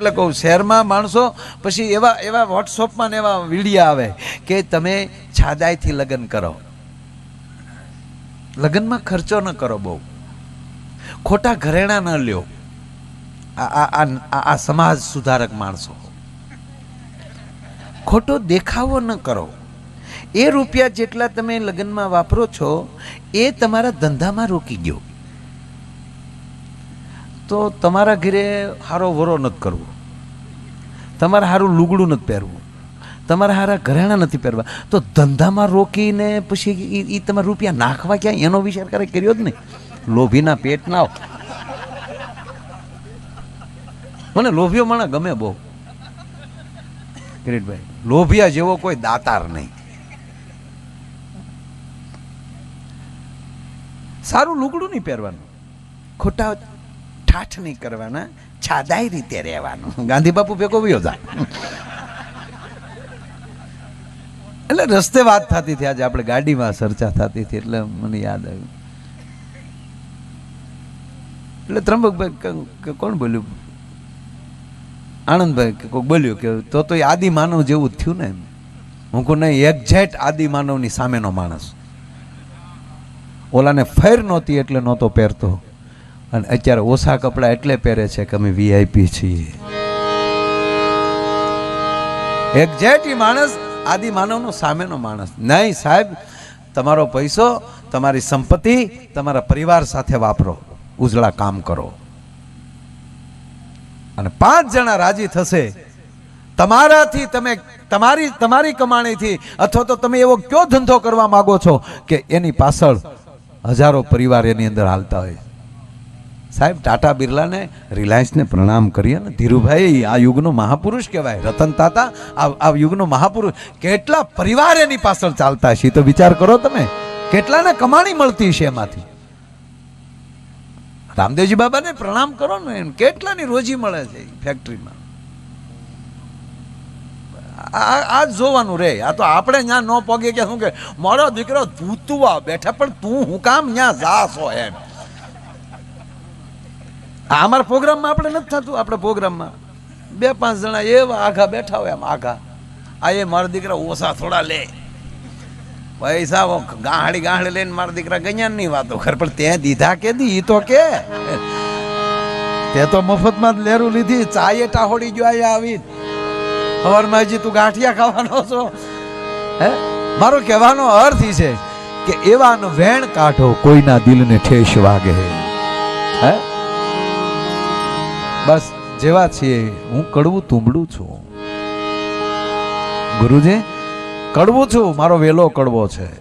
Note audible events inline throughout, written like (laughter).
એટલે કહું, શહેરમાં માણસો પછી એવા એવા વોટ્સઅપમાં ને એવા વિડીયા આવે કે તમે છાદાઈથી લગ્ન કરો. લગ્નમાં ખર્ચો ન કરો બહુ. ખોટા ઘરેણા ન લ્યો. આ, આ- સમાજ સુધારક માણસો. ખોટો દેખાવો ન કરો. એ રૂપિયા જેટલા તમે લગ્નમાં વાપરો છો, એ તમારા ધંધામાં રોકી ગયો. તો તમારા ઘરે હારો વરો નથી કરવો. તમારે સારું લુગડું નથી પહેરવું. તમારે સારા ઘરેણા નથી પહેરવા. તો ધંધામાં રોકીને પછી એ તમારે રૂપિયા નાખવા ક્યાં? એનો વિચાર કરે કર્યો જ નહીં. લોભીના પેટ ના મને લોભીઓ માણસ ગમે બહુ. કિરીટભાઈ, લોભિયા જેવો કોઈ દાતાર નહીં. સારું લુગડું નહીં પહેરવાનું. ખોટા ઠાઠ નહીં કરવાના છાદાઈ રીતે રહેવાનું. ગાંધી બાપુ ભેગો વયો એટલે રસ્તે વાત થતી હતી. આજે આપણે ગાડીમાં ચર્ચા થતી હતી એટલે મને યાદ આવ્યું. એટલે ત્રંબકભાઈ કોણ બોલ્યું? આનંદભાઈ કે કોઈક બોલ્યું કે તો તો એ આદિ માનવ જેવું થયું ને એમ. હું કહું, નહીં એક્ઝેક્ટ આદિ માનવની સામેનો માણસ. ઓલાને ફેર નહોતી એટલે નહોતો પહેરતો. અને અત્યારે ઓછા કપડાં એટલે પહેરે છે કે અમે વીઆઈપી છીએ. એક્ઝેક્ટલી માણસ આદિ માનવનો સામેનો માણસ. નહીં, સાહેબ, તમારો પૈસો, તમારી સંપત્તિ, તમારા પરિવાર સાથે વાપરો. ઉજળા કામ કરો. અને પાંચ જણા રાજી થશે. તમારાથી તમે, તમારી તમારી કમાણીથી, અથવા તો તમે એવો કયો ધંધો કરવા માંગો છો કે એની પાછળ હજારો પરિવાર એની અંદર હાલતા હોય. સાહેબ, ટાટા બિરલાને રિલાયન્સને પ્રણામ કરીએ ને ધીરુભાઈ આ યુગનો મહાપુરુષ કહેવાય. રતન તાતા, આ યુગનો મહાપુરુષ. કેટલા પરિવાર એની પાછળ ચાલતા છે તો વિચાર કરો તમે. કેટલાને કમાણી મળતી છે એમાંથી? રામદેવજી બાબાને પ્રણામ કરો ને એમ. કેટલાની રોજી મળે છે ફેક્ટરીમાં આ જ જોવાનું રે. આ તો આપણે ત્યાં ન પગે કે શું કે, મારો દીકરો ધૂતુવા બેઠા, પણ તું હું કામ ત્યાં હોય એમ. આ અમારા પ્રોગ્રામમાં આપણે નથી થતું, આપણે પ્રોગ્રામમાં. બે પાંચ જણા એવા આઘા બેઠા હોય આમ આઘા. આ એ મારા દીકરા ઓછા થોડા લે. પૈસા ગાહડી ગાહડી લઈને મારા દીકરા ગણ્યાની વાતો ખર પણ તે દીધા કે દી તો કે. તે તો મફતમાં જ લેરું લીધી, ચાયે ટાહોડી જો આયા આવી. સવારમાં હજી તું ગાંઠિયા ખાવાનો છો. હે? મારો કહેવાનો અર્થ છે કે એવાનો વેણ કાઢો કોઈના દિલને ઠેસ વાગે. હે? બસ, જેવા છીએ. હું કડવું તુંબડું છું. ગુરુજી, કડવું છું. મારો વેલો કડવો છે.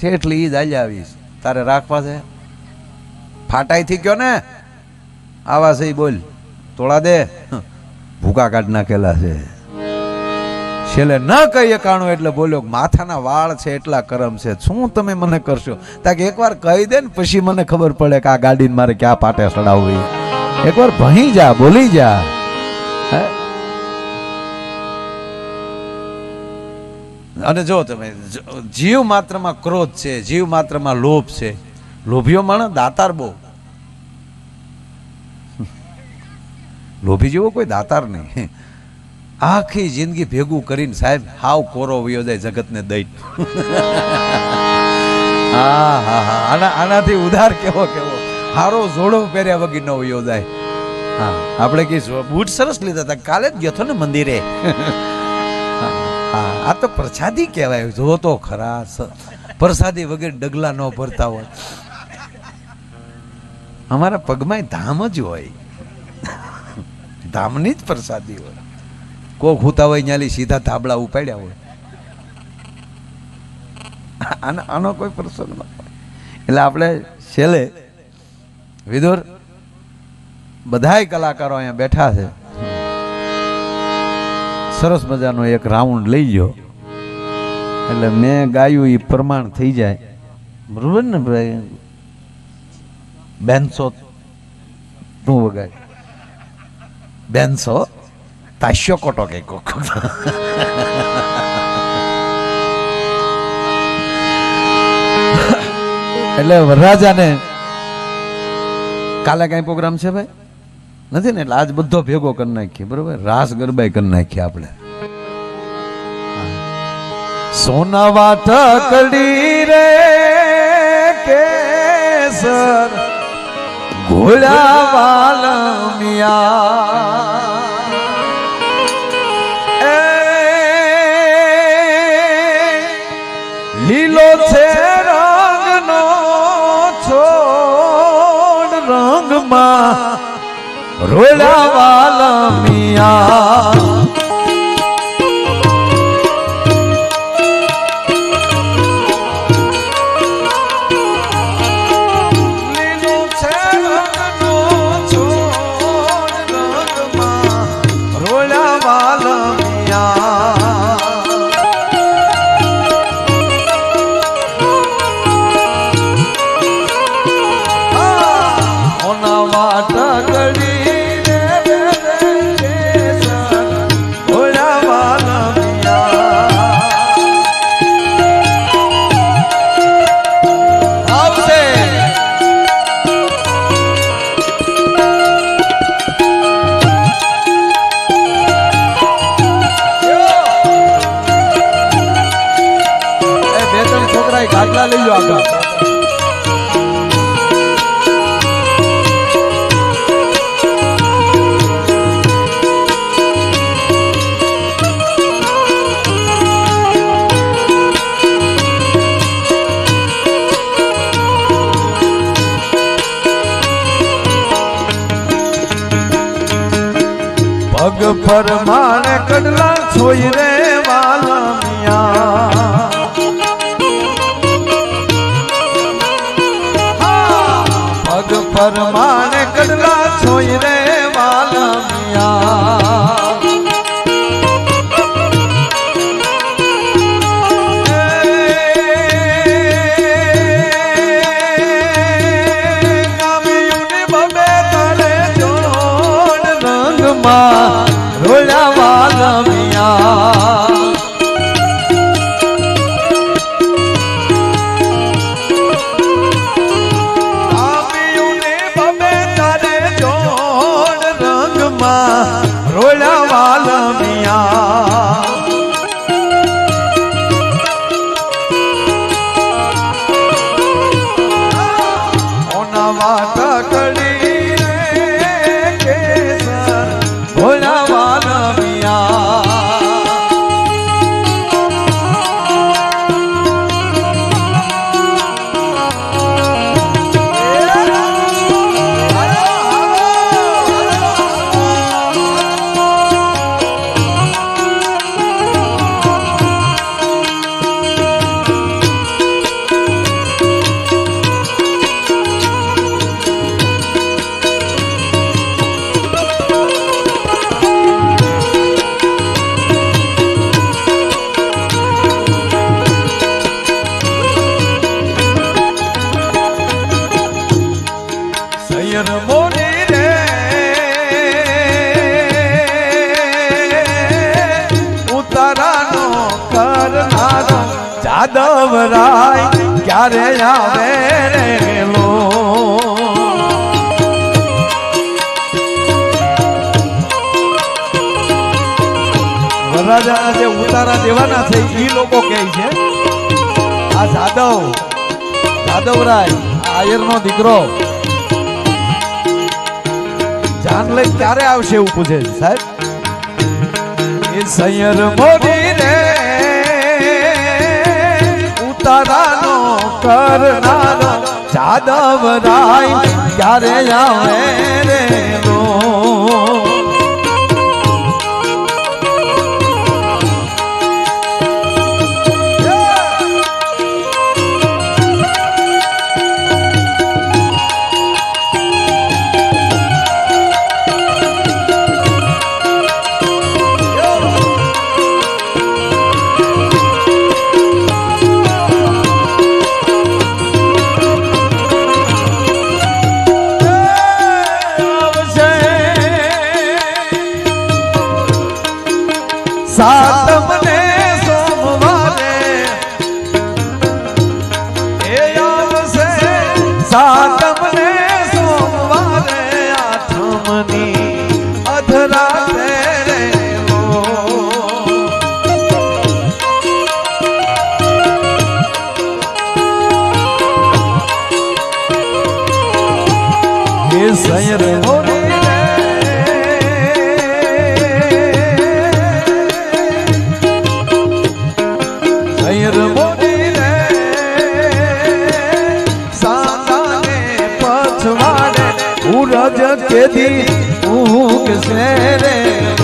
ઠેઠલી જ આજે આવીશ. તારે રાખવા છે? ફાટાઈથી કયો ને? આવા છે બોલ. તોડા દે. ભૂકા કાઢ નાખેલા છે. છેલ્લે ન કહી કાણું એટલે બોલ્યો માથાના વાળ છે એટલા કરમ છે. શું તમે મને કરશો? તાકે એકવાર કહી દે ને પછી મને ખબર પડે કે આ ગાડીને મારે ક્યાં પાટે ચડાવવી એકવાર ભણી જા, બોલી જા. અને જો તમે જીવ માત્રમાં ક્રોધ છે, જીવ માત્રમાં લોભ છે. લોભીઓ માણસ દાતાર બહુ. લોભી જેવો કોઈ દાતાર નહીં. આખી જિંદગી ભેગું કરીને સાહેબ, હાવ કોરો વયો જાય જગતને દઈ. (laughs) હા હા હા. આના, આનાથી ઉધાર કેવો કેવો? હારો જોડો પહેર્યા વગર ન યોજાય હા, આપણે કે બૂટ સરસ લીધા હતા, કાલે જ ગયો ને મંદિરે. હા, આ તો પ્રસાદી કહેવાય. જો તો ખરા પ્રસાદી વગર ડગલા ન ભરતા હોય. અમારા પગમાં ધામ જ હોય. ધામની જ પ્રસાદી હોય. કોક હુતા હોય ન્યાલી સીધા ધાબળા ઉપાડ્યા હોય. આનો કોઈ પ્રસંગ ન એટલે આપણે છેલ્લે વિદુર બધાય કલાકારો અહીંયા બેઠા છે. સરસ મજાનો એક રાઉન્ડ લઈ ગયો. એટલે મેં ગાયું એ પ્રમાણ થઈ જાય. બરોબર ને ભાઈ? બેનસો તું વગાડ. બેનસો તાશ્યો કોટો કે કોક. (laughs) એટલે વરરાજાને કાલે કઈ પ્રોગ્રામ છે ભાઈ? નથી ને? એટલે આજ બધો ભેગો કરી નાખીએ, બરોબર? રાસ ગરબા કરી નાખીએ આપણે. સોના વાત કડી રે કેસર ઘોડા વાલમિયા રોડા વાલમિયા આગળ પગ પર માણે કડલા છોઈ રે. પગ કદલા છોઈ રે. ક્યારે આવે રે લો. વરરાજાના જે ઉતારા દેવાના છે એ લોકો કહે છે, આ જાદવ જાદવરાય આયરનો દીકરો. જાન લઈ ક્યારે આવશે એવું પૂછે છે, સાહેબ? એ સૈયર મોદી રે ઉતારાનો કરનારો જાદવ રાય ક્યારે આવે રે લો કેદી હું કે રે